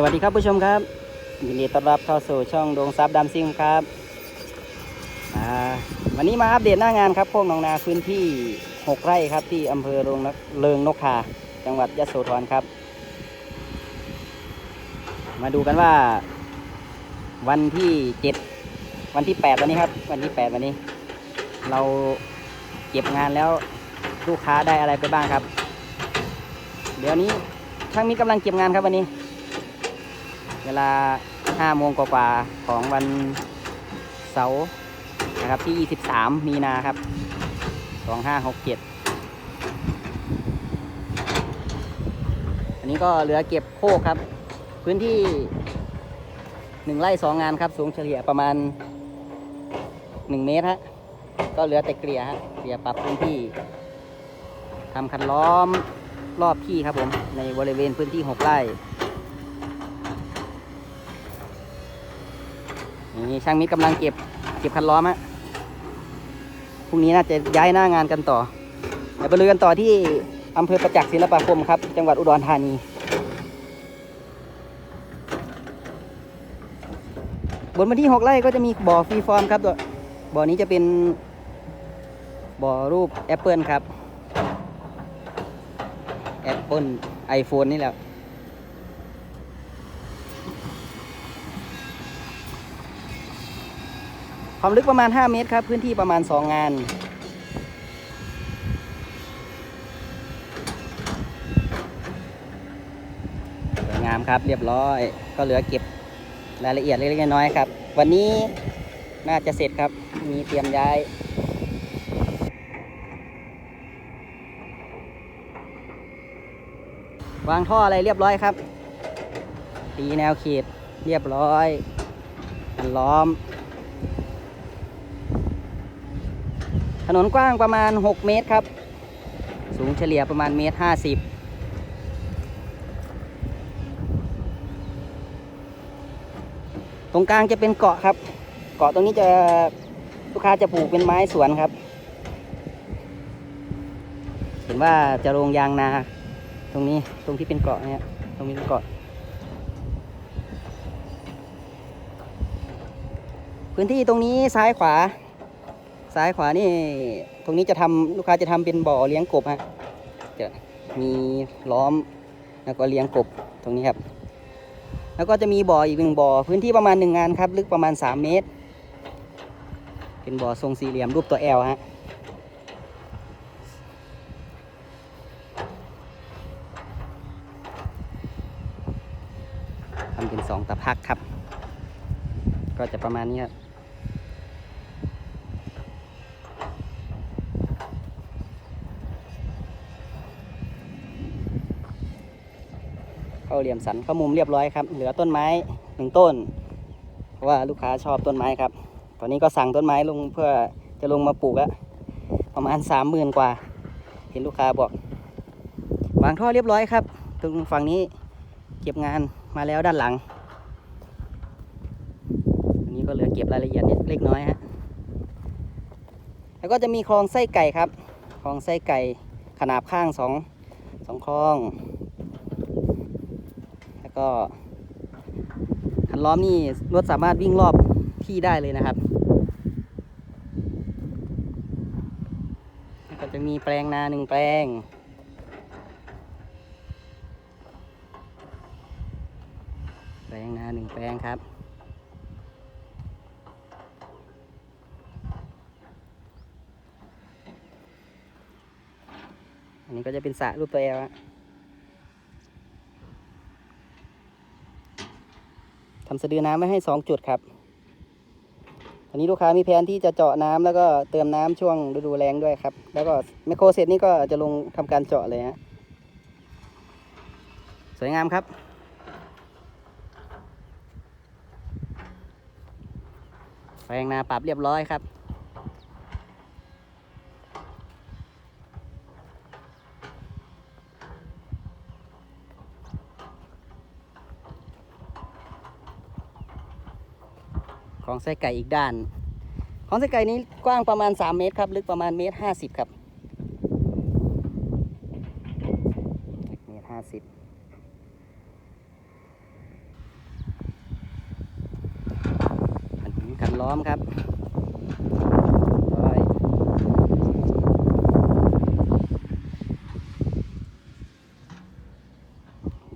สวัสดีครับผู้ชมครับ ยินดีต้อนรับเข้าสู่ช่องดวงซับดำซิ่งครับวันนี้มาอัปเดตหน้างานครับพวกหนองนาพื้นที่ 6 ไร่ครับที่อำเภอโรงเริงนกทาจังหวัดยะโสธรครับ มาดูกันว่า วันที่ 7 วันที่ 8 วันนี้ครับ วันที่ 8 วันนี้ เราเก็บงานแล้วลูกค้าได้อะไรไปบ้างครับ เดี๋ยวนี้ช่างมิตรกำลังเก็บงานครับวันนี้ เวลา 5 โมงกว่าๆของวันเสาร์นะครับที่ 23 มีนาครับ 2567 อันนี้ก็เหลือเก็บโคกครับ พื้นที่ 1ไร่2งานครับ สูงเฉลี่ยประมาณ 1 เมตรฮะก็เหลือแต่เกลี่ยฮะเกลี่ยปรับพื้นที่ทำคันล้อมรอบที่ครับผม ในบริเวณพื้นที่ 6 ไร่ นี่ช่างมิตรกำลังเก็บเก็บคันล้อมฮะพรุ่งนี้น่าจะย้ายหน้างานกันต่อเดี๋ยวไปลุยกันต่อที่อำเภอประจักษ์ศิลปาคมครับ จังหวัดอุดรธานีบนพื้นที่หกไร่ก็จะมีบ่อฟรีฟอร์มครับตัวบ่อนี้จะเป็นบ่อรูปแอปเปิลครับแอปเปิลไอโฟนนี่แหละ ความลึกประมาณ 5 เมตรครับ พื้นที่ประมาณ 2 งาน สวยงามครับเรียบร้อย ก็เหลือเก็บรายละเอียดเล็กๆน้อยๆครับ วันนี้น่าจะเสร็จครับ มีเตรียมย้ายวางท่ออะไรเรียบร้อยครับ ตีแนวเขตเรียบร้อย กันล้อม ถนนกว้างประมาณ 6 เมตรครับ สูงเฉลี่ยประมาณเมตรห้าสิบตรงกลางจะเป็นเกาะครับ เกาะตรงนี้จะลูกค้าจะปลูกเป็นไม้สวนครับ เห็นว่าจะลงยางนา ตรงนี้ตรงที่เป็นเกาะเนี่ยตรงนี้เป็นเกาะ พื้นที่ตรงนี้ซ้ายขวา ซ้ายขวานี่ตรงนี้จะทำลูกค้าจะทำเป็นบ่อเลี้ยงกบฮะจะมีล้อมแล้วก็เลี้ยงกบตรงนี้ครับ แล้วก็จะมีบ่ออีกหนึ่งบ่อพื้นที่ประมาณหนึ่งงานครับลึกประมาณ 3 เมตร เป็นบ่อทรงสี่เหลี่ยมรูปตัวแอลฮะทำเป็นสองตะพักครับ ก็จะประมาณนี้ครับ เข้าเหลี่ยมสันเข้ามุมเรียบร้อยครับ เหลือต้นไม้หนึ่งต้น เพราะว่าลูกค้าชอบต้นไม้ครับ ตอนนี้ก็สั่งต้นไม้ลงเพื่อจะลงมาปลูกแล้วประมาณสามหมื่นกว่า เห็นลูกค้าบอก วางท่อเรียบร้อยครับ ตรงฝั่งนี้เก็บงานมาแล้วด้านหลังอันนี้ก็เหลือเก็บรายละเอียดนิดเล็กน้อยฮะแล้วก็จะมีคลองไส้ไก่ครับ คลองไส้ไก่ขนาบข้างสองสองคลอง ก็คันล้อมนี่รถสามารถวิ่งรอบที่ได้เลยนะครับก็จะมีแปลงนาหนึ่งแปลง แปลงนาหนึ่งแปลงครับอันนี้ก็จะเป็นสระรูปตัวแอลฮะ ทำสะดือน้ำไว้ให้สองจุดครับอันนี้ลูกค้ามีแผนที่จะเจาะน้ำแล้วก็เติมน้ำช่วงฤดูแล้งด้วยครับ แล้วก็ไมโครเซตนี้ก็จะลงทำการเจาะเลยฮะสวยงามครับแปลงนาปรับเรียบร้อยครับ ของไส้ไก่อีกด้าน ของไส้ไก่นี้กว้างประมาณ 3 เมตรครับลึกประมาณเมตรห้าสิบครับเมตรห้าสิบขันล้อมครับ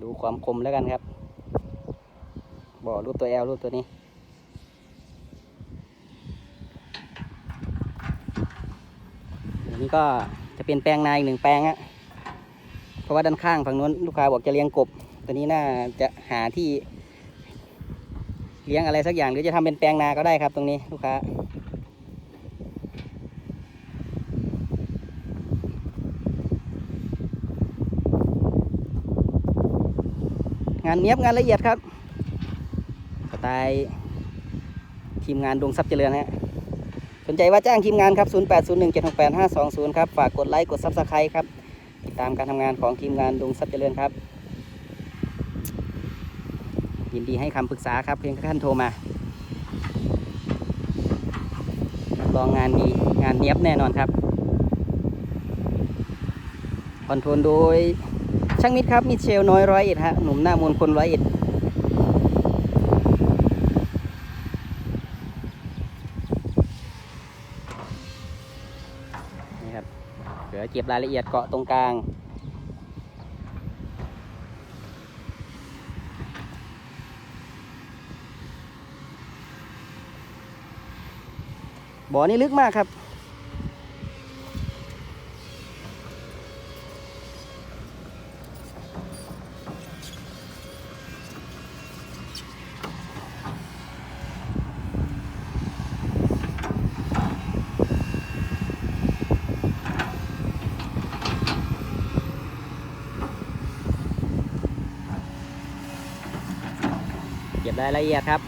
ดูความคมแล้วกันครับ บ่อรูปตัวแอลรูปตัวนี้ ก็จะเป็นแปลงนาอีกหนึ่งแปลงฮะเพราะว่าด้านข้างฝั่งนู้นลูกค้าบอกจะเลี้ยงกบตัวนี้น่าจะหาที่ เลี้ยงอะไรสักอย่างหรือจะทำเป็นแปลงนาก็ได้ครับตรงนี้ลูกค้างานเนี้ยบงานละเอียดครับสไตล์ทีมงานดวงทรัพย์เจริญฮะ สนใจว่าจ้างทีมงานครับ 0801768520 ครับ ฝากกดไลค์ กดซับสไครต์ครับ ติดตามการทำงานของทีมงานดวงทรัพย์เจริญครับ ยินดีให้คำปรึกษาครับ เพียงแค่ท่านโทรมารับรองงานดีงานเนี้ยบแน่นอนครับ คอนโทรลโดยช่างมิตรครับ มิเชลน้อยร้อยเอ็ดฮะ หนุ่มหน้ามนคนร้อยเอ็ด นี่ครับเดี๋ ยวเก็บรายละเอียดเกาะตรงกลางบ่อนี่ลึกมากครับ บรายละเอียดครับ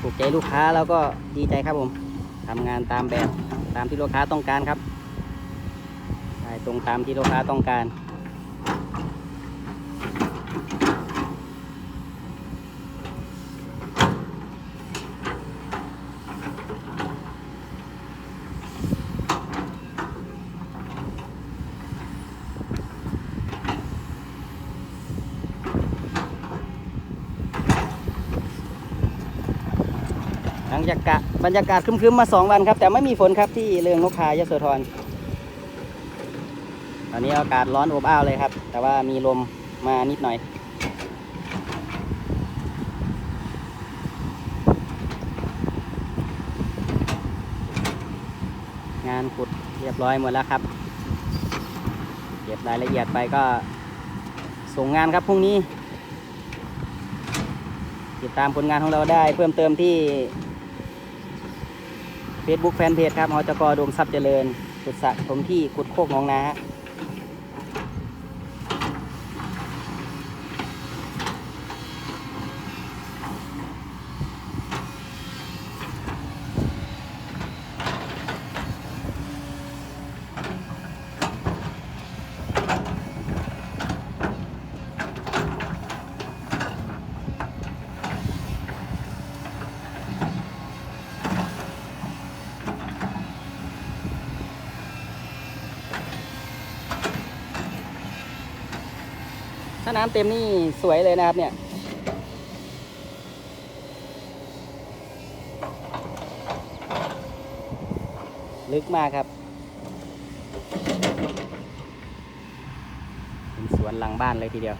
ถูกใจลูกค้าแล้วก็ดีใจครับผมทำงานตามแบบตามที่ลูกค้าต้องการครับได้ตรงตามที่ลูกค้าต้องการ หลังจากกะบรรยากาศครึมๆมาสองวันครับ แต่ไม่มีฝนครับที่เรืองนกขายโสธรตอนนี้อากาศร้อนอบอ้าวเลยครับ แต่ว่ามีลมมานิดหน่อย งานขุดเรียบร้อยหมดแล้วครับ เก็บรายละเอียดไปก็ส่งงานครับพรุ่งนี้ ติดตามผลงานของเราได้เพิ่มเติมที่ เฟซบุ๊กแฟนเพจครับหอจกดวงทรัพย์เจริญขุดสะถมที่ขุดโคกหนองนาฮะ ถ้าน้ำเต็มนี่สวยเลยนะครับเนี่ยลึกมากครับ เป็นสวนหลังบ้านเลยทีเดียว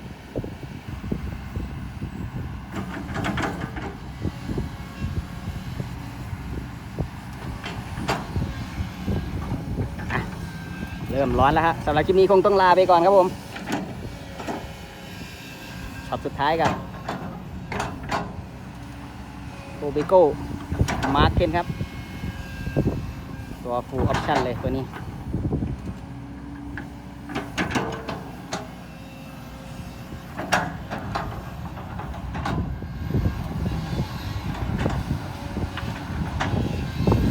เริ่มร้อนแล้วฮะสำหรับคลิปนี้คงต้องลาไปก่อนครับผม ช็อปสุดท้ายกับโบเบโก้มาร์เคนครับ ตัวฟูลออปชันเลยตัวนี้